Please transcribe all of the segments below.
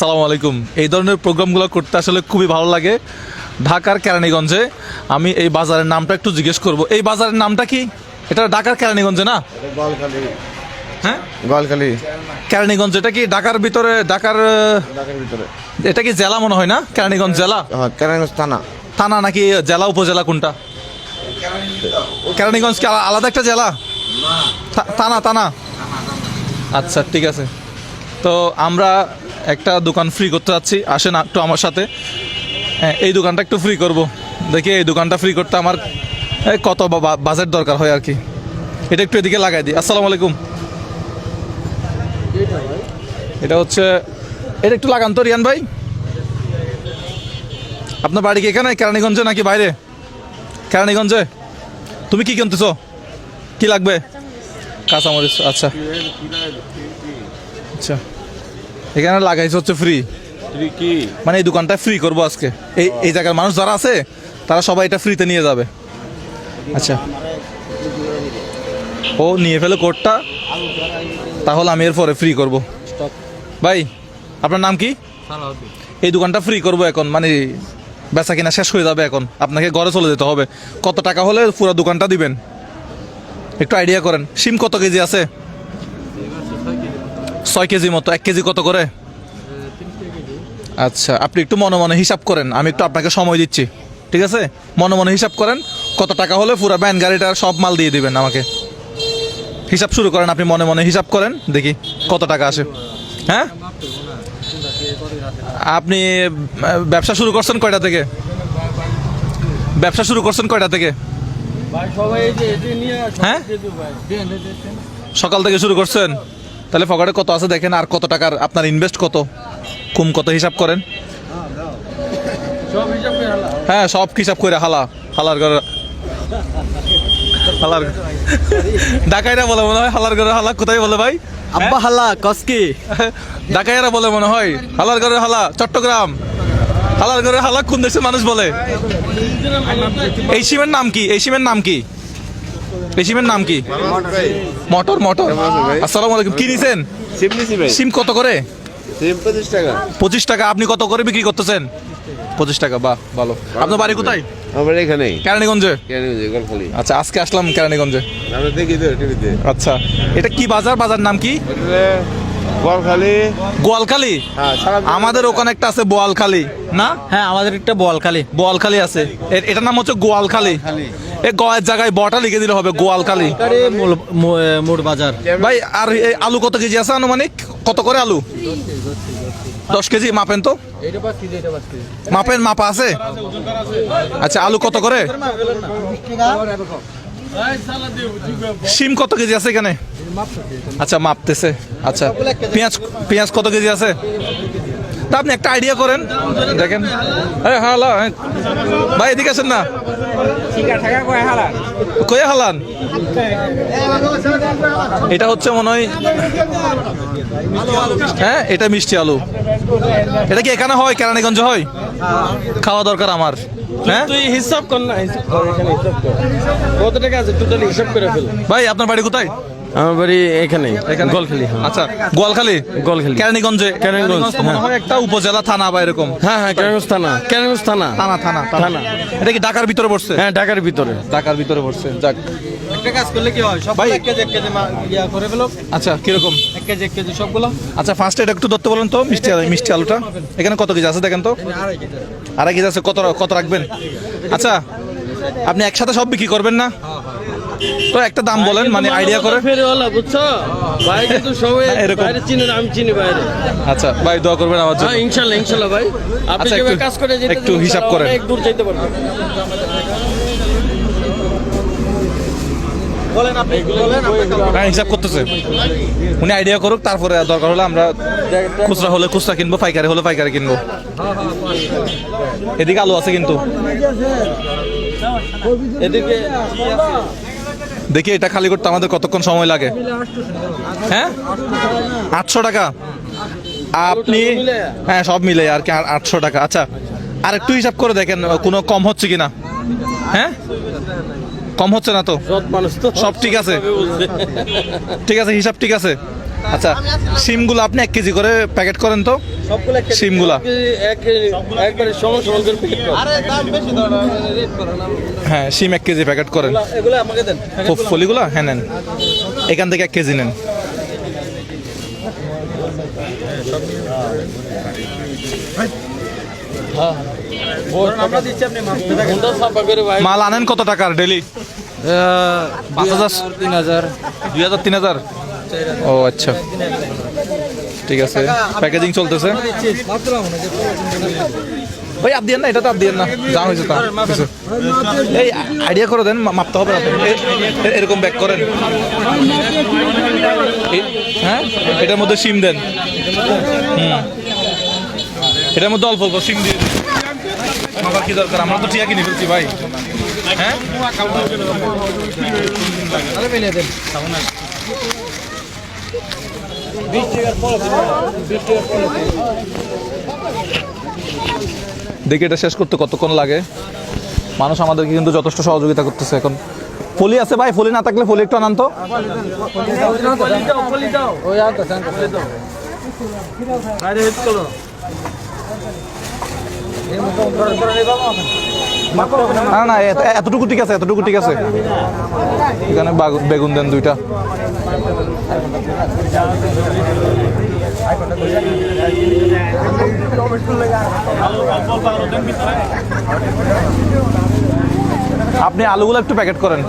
সালাম আলাইকুম। এই ধরনের প্রোগ্রামগুলো করতে আসলে খুবই ভালো লাগে ঢাকার কেরানীগঞ্জে। আমি এই বাজারের নামটা একটু জিজ্ঞেস করব। এই বাজারের নামটা কি? এটা ঢাকার কেরানীগঞ্জে না? হ্যাঁ? গোয়ালখালী। কেরানীগঞ্জ এটা কি ঢাকার ভিতরে ঢাকার ভিতরে। এটা কি জেলা মনে হয় না? কেরানীগঞ্জ জেলা? হ্যাঁ কেরানীগঞ্জ থানা। থানা নাকি জেলা উপজেলা কোনটা? কেরানীগঞ্জ কি আলা- আলাদা একটা জেলা? থানা থানা? আচ্ছা ঠিক আছে। তো আমরা একটা দোকান ফ্রি করতে যাচ্ছি। আসেন একটু আমার সাথে। হ্যাঁ এই দোকানটা একটু ফ্রি করব। দেখি এই দোকানটা ফ্রি করতে আমার কত বাজেট দরকার হয় আর কি। এটা একটু এদিকে লাগাই দিই। আসসালামু আলাইকুম। এটা হচ্ছে, এটা একটু লাগান তো, রিয়ান ভাই। আপনার বাড়ি কি এখানে? কেরানীগঞ্জে নাকি বাইরে? কেরানীগঞ্জে? তুমি কি কিনতেছ? কি লাগবে? কাঁচামরিচ আচ্ছা। আচ্ছা। এখানে লাগাইছে হচ্ছে ফ্রি কি? মানে এই দোকানটা ফ্রি করব আজকে। এই এই জায়গার মানুষ যারা আছে তারা সবাই এটা ফ্রিতে নিয়ে যাবে। আচ্ছা। ও নিয়ে ফেলে কোডটা তাহলে আমি এরপরে ফ্রি করব। ভাই আপনার নাম কি? এই দোকানটা ফ্রি করব এখন মানে বেচা কিনা শেষ হয়ে যাবে এখন। আপনাকে ঘরে চলে যেতে হবে। কত টাকা হলে পুরো দোকানটা দিবেন? একটু আইডিয়া করেন। সিম কত কেজি আছে? ছয় কেজি মতো এক কেজি কত করে? আচ্ছা আপনি একটু মনে মনে হিসাব করেন আমি একটু আপনাকে সময় দিচ্ছি ঠিক আছে? মনে মনে হিসাব করেন কত টাকা হলে পুরো ব্যান গাড়িটার সব মাল দিয়ে দিবেন আমাকে। হিসাব শুরু করেন আপনি মনে মনে হিসাব করেন দেখি কত টাকা আসে। হ্যাঁ? আপনি ব্যবসা শুরু করছেন কয়টা থেকে? ব্যবসা শুরু করছেন কয়টা থেকে? হ্যাঁ? সকাল থেকে শুরু করছেন? তাহলে পকেটে কত আছে দেখেন আর কত টাকার আপনার ইনভেস্ট কত? কুম কত হিসাব করেন? হ্যাঁ সব হিসাব করে হালা হালার ঘর। হালার ডাকাইরা বলে মনে হয় হালার ঘরে হালা কোথায় বলে ভাই? আব্বা হাল্লা কসকি ডাকাইরা বলে মনে হয় হালার ঘরে হালা চট্টগ্রাম। হালার ঘরে হালা কোন দেশের মানুষ বলে? এই সিমের নাম কি? এই সিমের নাম কি? সিমের নাম কি? মটর মটর। আসসালামু আলাইকুম। কি নিছেন? সিম নিছি ভাই। সিম কত করে? সিম পঁচিশ টাকা। পঁচিশ টাকা। আপনি কত করে বিক্রি করতেছেন? পঁচিশ টাকা বাহ ভালো। আপনার বাড়ি কোথায়? আমার এখানে কেরানীগঞ্জে? কেরানীগঞ্জে গলফলি আচ্ছা আজকে আসলাম কেরানীগঞ্জে। আমরা দেখি তো টিভিতে। আচ্ছা এটা কি বাজার? বাজার নাম কি? গোয়ালখালী। গোয়ালখালী? হ্যাঁ আমাদের ওখানে একটা আছে বোয়ালখালী। না? হ্যাঁ আমাদের একটা বলখালি বোয়ালখালী আছে। এটার নাম হচ্ছে গোয়ালখালী। এই গয়ের জায়গায় বটা লিখে দিলে হবে গোয়ালখালী। মোড় বাজার। ভাই আর আলু কত কেজি আছে আনুমানিক? কত করে আলু? দশ কেজি মাপেন তো। মাপেন মাপা আছে? আচ্ছা আলু কত করে? সিম কত কেজি আছে এখানে? আচ্ছা মাপতেছে। আচ্ছা পেঁয়াজ পেঁয়াজ কত কেজি আছে? তা আপনি একটা আইডিয়া করেন। দেখেন। হ্যাঁ ভাই, এদিকে আসেন না। কয়ে হালান এটা হচ্ছে মনে হয় হ্যাঁ এটা মিষ্টি আলু। এটা কি এখানে হয়, কেরানীগঞ্জে হয়? খাওয়া দরকার আমার। তুই হিসাব কর না এখানে কত টাকা আছে টোটালি হিসাব করে ফেল। ভাই আপনার বাড়ি কোথায়? আমার বাড়ি এখানে? এখানে গোলখালি আচ্ছা গোয়ালখালী? গোয়ালখালী। কেরানীগঞ্জে? কেরানীগঞ্জ, কেরানীগঞ্জ তো একটা উপজেলা থানা বা এরকম। হ্যাঁ হ্যাঁ কেরানীগঞ্জ থানা। কেরানীগঞ্জ থানা থানা থানা। থানা। এটা কি ঢাকার ভিতরে পড়ছে? হ্যাঁ ঢাকার ভিতরে। ঢাকার ভিতরে পড়ছে যাক। একটা কাজ করলে কি হয়? সব ভাই- এক কেজি এক কেজি মা- ইয়া করে ফেলো। আচ্ছা কীরকম? এক কেজি এক কেজি সবগুলো। আচ্ছা ফার্স্ট এটা একটু ধরতে বলেন তো মিষ্টি আলু মিষ্টি আলুটা। এখানে কত কেজি আছে দেখেন তো? আড়াই কেজি আড়াই কেজি আছে কত কত রাখবেন? আচ্ছা আপনি একসাথে সব বিক্রি করবেন না? তো একটা দাম বলেন মানে আইডিয়া করে। ফেরিওয়ালা বুঝছ? ভাই কিন্তু সবাই হ্যাঁ, এরকম। বাইরে চিনি না আমি চিনি বাইরে। আচ্ছা ভাই দোয়া করবেন আমার জন্য। হ্যাঁ ইনশাল্লাহ ইনশাল্লাহ ভাই। আপনি আচ্ছা, যেভাবে একটু- কাজ করে যেতে একটু হিসাব করেন। অনেক দূর যেতে পারবেন হ্যাঁ হিসাব করতেছে। উনি আইডিয়া করুক তারপরে দরকার হলে আমরা খুচরা হলে খুচরা কিনবো পাইকারি হলে পাইকারি কিনবো। এদিকে আলু আছে কিন্তু। এদিকে দেখি এটা খালি করতে আমাদের কতক্ষণ সময় লাগে? হ্যাঁ? আটশো টাকা। আপনি হ্যাঁ সব মিলে আর কি আটশো টাকা। আচ্ছা আর একটু হিসাব করে দেখেন কোনো কম হচ্ছে কিনা? হ্যাঁ? কম হচ্ছে না তো? তো। সব ঠিক আছে? ঠিক আছে হিসাব ঠিক আছে? আচ্ছা সিমগুলো আপনি এক কেজি করে প্যাকেট করেন তো? সবগুলো এক কেজি। সিমগুলা। হ্যাঁ সিম এক কেজি প্যাকেট করেন। এগুলো আমাকে দেন। ফ- ফলিগুলা? হ্যাঁ নেন। এখান থেকে এক কেজি নেন। আমরা মাল আনেন কত টাকার ডেলি? পাঁচ হাজার তিন হাজার। দুই হাজার তিন হাজার? ও আচ্ছা। ঠিক আছে। প্যাকেজিং চলতেছে। ওই আপ দিয়েন না এটা তো আপ দিয়েন না। যা হয়েছে তা। কিছু। এই আইডিয়া করে দেন মাপতে হবে এরকম ব্যাক করেন। হ্যাঁ? এটার মধ্যে সিম দেন। হুম। এটার মধ্যে অল্প অল্প সিম দিয়ে আমার কি দরকার? আমরা তো টিয়া কিনে ফেলছি ভাই। হ্যাঁ? দেখি এটা শেষ করতে কতক্ষণ লাগে। মানুষ আমাদেরকে কিন্তু যথেষ্ট সহযোগিতা করতেছে এখন। ফলি আছে ভাই ফলি না থাকলে ফলি একটু আনান তো। না না এতটুকু ঠিক আছে, এতটুকু ঠিক আছে। এখানে বাগ- বেগুন দেন দুইটা। আপনি আলুগুলো একটু প্যাকেট করেন।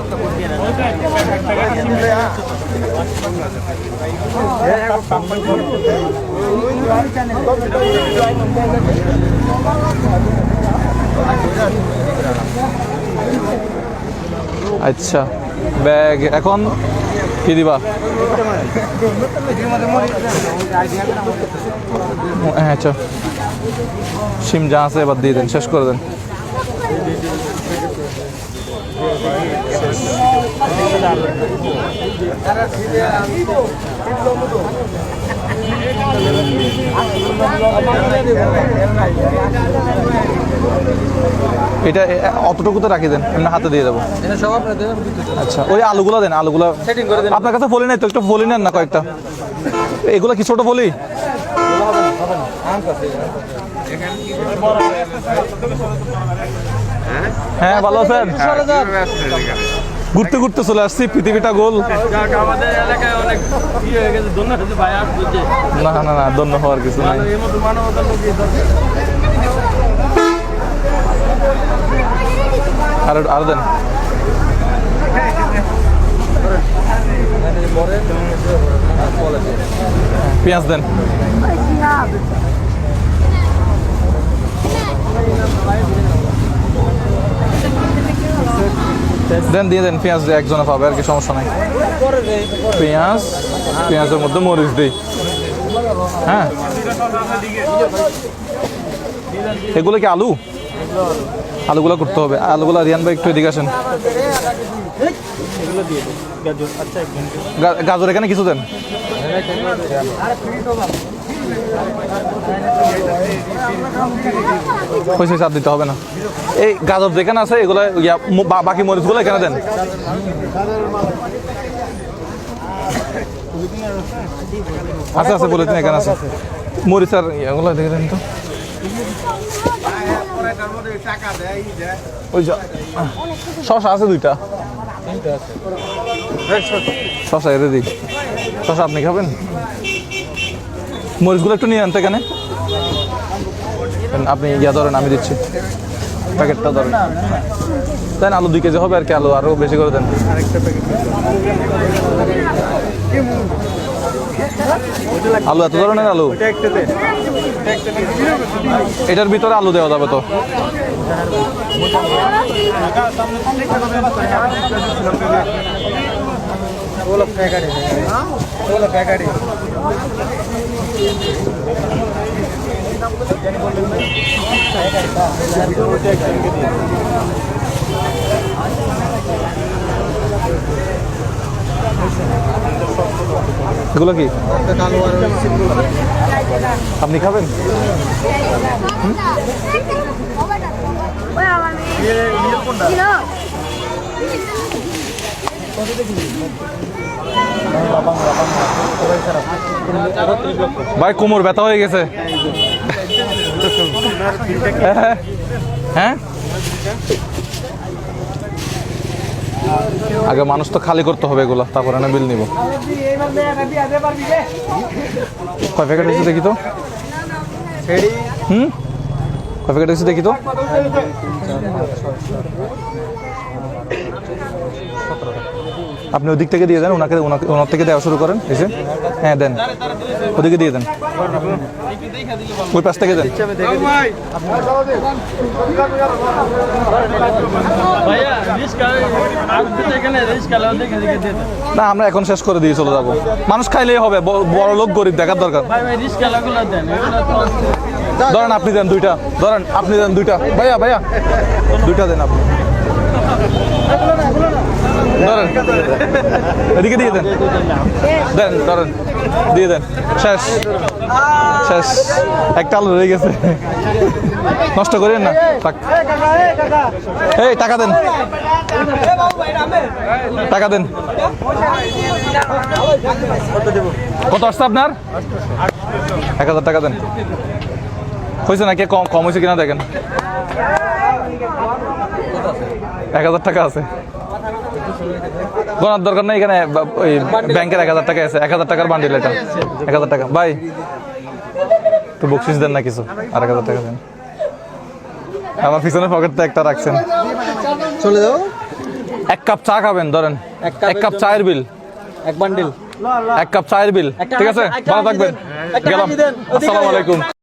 আচ্ছা ব্যাগ। এখন কি দিবা? হ্যাঁ আচ্ছা সিম যা আছে এবার দিয়ে দেন, শেষ করে দেন। এটা অতটুকু তো রাখি দেন এমনি হাতে দিয়ে দেবো। আচ্ছা ওই আলুগুলো দেন আলুগুলো। আপনার কাছে ফলি নাই তো একটু ফলি নেন না কয়েকটা। এগুলো কি ছোট ফলি? হ্যাঁ ভালো আছেন? ঘুরতে ঘুরতে চলে আসছি পৃথিবীটা গোল। যাক আমাদের এলাকায় অনেক ই হয়ে গেছে ধন্যবাদ ভাই আর বুঝছে না না না ধন্য হওয়ার কিছু নাই। আর আর দেন। পেঁয়াজ দেন। দেন দিয়ে দেন পেঁয়াজ দিয়ে একজনে পাবে আর কি সমস্যা নাই। পেঁয়াজ, পেঁয়াজের মধ্যে মরিচ দিই। হ্যাঁ? এগুলো কি আলু? আলুগুলো করতে হবে। আলুগুলো রিয়ান ভাই একটু এদিকে আসেন। গা- গাজর এখানে কিছু দেন? পয়সা চাপ দিতে হবে না। এই গাজর যেখানে আছে, এগুলো বাকি মরিচগুলো এখানে দেন। আছে আছে বলে এখানে আছে। মরিচ আর এগুলো দেখে দেন তো। শশা আছে দুইটা। শশা এর দিই শশা, আপনি খাবেন? মরিচগুলো একটু নিয়ে আনতে এখানে। আপনি ইয়া ধরেন, আমি দিচ্ছি। প্যাকেটটা ধরেন। দেন, আলু দুই কেজি হবে আর কি, আলু আরও বেশি করে দেন। আলু এত ধরনের আলু? এটার ভিতরে আলু দেওয়া যাবে তো ওগুলো প্যাকেটে ওগুলো প্যাকেটে এগুলো কি? আপনি খাবেন? ভাই কোমর ব্যথা হয়ে গেছে। হ্যাঁ, হ্যাঁ? আগে মানুষ তো খালি করতে হবে এগুলো, তারপরে না বিল নিব। কয় প্যাকেট হয়েছে দেখি তো? হুম? কয় প্যাকেট হয়েছে দেখি তো? আপনি ওদিক থেকে দিয়ে দেন ওনাকে ওনার থেকে দেওয়া শুরু করেন এসে। হ্যাঁ দেন। ওদিকে দিয়ে দেন। ওই পাশ থেকে দেন। না আমরা এখন শেষ করে দিয়ে চলে যাব। মানুষ খাইলেই হবে বড় লোক গরিব দেখার দরকার। ধরেন আপনি দেন দুইটা ধরেন আপনি দেন দুইটা। ভাইয়া ভাইয়া। দুইটা দেন আপনি। ধরেন। এদিকে দিয়ে দেন। দেন, ধরেন। দিয়ে দেন। শেষ। শেষ। একটা রয়ে গেছে। নষ্ট করেন না। থাক। এই, টাকা দেন। টাকা দেন। কত আসছে আপনার? এক হাজার টাকা দেন। হয়েছে নাকি? কম কম হয়েছে কিনা দেখেন। এক হাজার টাকা আছে। গোনার দরকার নেই এখানে ওই ব্যাংকের এক হাজার টাকা আছে এক হাজার টাকার বান্ডিল এটা। এক হাজার টাকা। ভাই একটু বকশিস দেন না কিছু আর এক হাজার টাকা দেন। আমার পিছনে পকেটটা একটা রাখছেন। চলে যাও। এক কাপ চা খাবেন ধরেন। এক কাপ চায়ের বিল। এক বান্ডিল। এক কাপ চায়ের বিল। ঠিক আছে? ভালো থাকবেন। গেলাম। আসসালামু আলাইকুম।